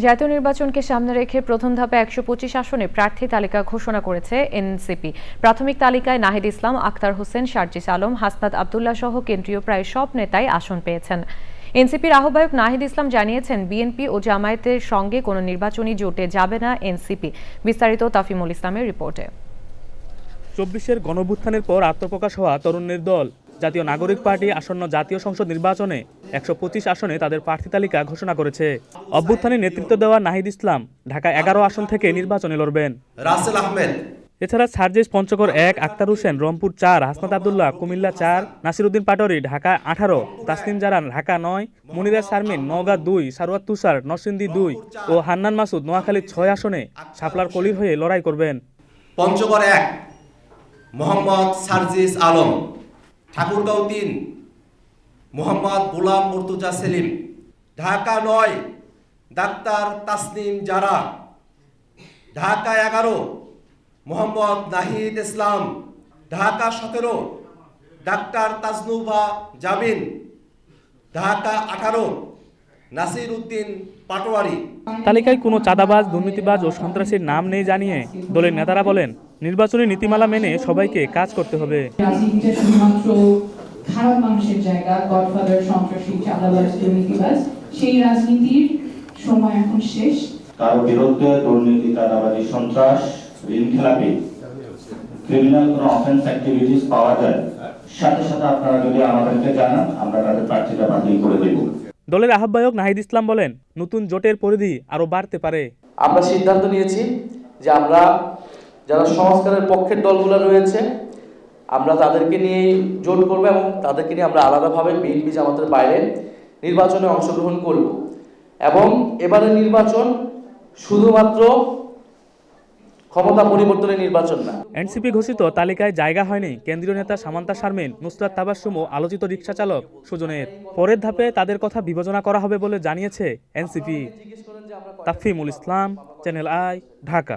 জাতীয় নির্বাচনকে সামনে রেখে প্রথম ধাপে একশো পঁচিশ আসনে প্রার্থী তালিকা ঘোষণা করেছে এনসিপি। প্রাথমিক তালিকায় নাহিদ ইসলাম আক্তার হোসেন, শারজিস আলম, হাসনাত আবদুল্লাহ সহ কেন্দ্রীয় প্রায় সব নেতাই আসন পেয়েছেন। এনসিপির আহ্বায়ক নাহিদ ইসলাম জানিয়েছেন, বিএনপি ও জামায়াতের সঙ্গে কোনো নির্বাচনী জোটে যাবে না এনসিপি। বিস্তারিত তাফিমুল ইসলামের রিপোর্টে। চব্বিশের গণভুত্থানের পর আত্মপ্রকাশ হওয়া তরুণের দল জাতীয় নাগরিক পার্টি আসন্ন জাতীয় সংসদ নির্বাচনে একশো পঁচিশ আসনে তাদের প্রার্থী তালিকা ঘোষণা করেছে। অভ্যুত্থানে নেতৃত্ব দেওয়া নাহিদ ইসলাম ঢাকা এগারো আসন থেকে নির্বাচনে লড়বেন। রাসেল আহমেদ। এছাড়া সার্জিস পঞ্চগড় এক আক্তার হোসেন রংপুর চার হাসনাত আবদুল্লাহ কুমিল্লা চার নাসিরুদ্দিন পাটোয়ারি ঢাকা আঠারো তাসলিম জারান ঢাকা নয় মনিরা শারমিন নওগাঁ দুই সারোয়াত তুষার নরসিংদী দুই ও হান্নান মাসুদ নোয়াখালী ছয় আসনে শাপলার কলির হয়ে লড়াই করবেন। পঞ্চগড় এক মোহাম্মদ সার্জিস আলম। ঠাকুরগাঁও তিন, মোহাম্মদ গোলাম মুর্তুজা সেলিম, ঢাকা নয়, ডাক্তার তাসনিম জারা, ঢাকা এগারো, মোহাম্মদ নাহিদ ইসলাম, ঢাকা সতেরো, ডাক্তার তাজনুবা জামিন, ঢাকা আঠারো নাসির উদ্দিন পাটোয়ারি। তালিকায় কোনো চাঁদাবাজ দুর্নীতিবাজ ও সন্ত্রাসীর নাম নেই জানিয়ে দলের নেতারা বলেন নির্বাচনী নীতিমালা মেনে সবাইকে কাজ করতে হবে। খারাপ মানুষের জায়গা গডফাদার সন্ত্রাসী চাঁদাবাজ দুর্নীতিবাজ সেই রাজনীতির সময় এখন শেষ। কারও বিরুদ্ধে দুর্নীতি চাঁদাবাজি সন্ত্রাস ঋণ খেলাপি ক্রিমিনাল কোনো অফেন্স অ্যাক্টিভিটিস পাওয়া যায়। সাথে সাথে আপনারা যদি আমাদেরকে জানান আমরা তাদের প্রার্থীটা বাতিল করে দেব। দলের আহ্বায়ক নাহিদ ইসলাম বলেন, নতুন জোটের পরিধি আরও বাড়তে পারে। আমরা সিদ্ধান্ত নিয়েছি যে আমরা যারা সংস্কারের পক্ষের দলগুলো রয়েছে, আমরা তাদেরকে নিয়ে জোট করব এবং তাদেরকে নিয়ে আমরা আলাদাভাবে বিএনপি জামাতের বাইরে নির্বাচনে অংশগ্রহণ করব। এবং এবারের নির্বাচন শুধুমাত্র ক্ষমতা পরিবর্তনের নির্বাচন না। এনসিপি ঘোষিত তালিকায় জায়গা হয়নি কেন্দ্রীয় নেতা সামান্তা শারমিন, নুসরাত তাবাসুম ও আলোচিত রিক্সা চালক সুজনের। পরের ধাপে তাদের কথা বিবেচনা করা হবে বলে জানিয়েছে NCP. Tafimul Islam, channel I, Dhaka.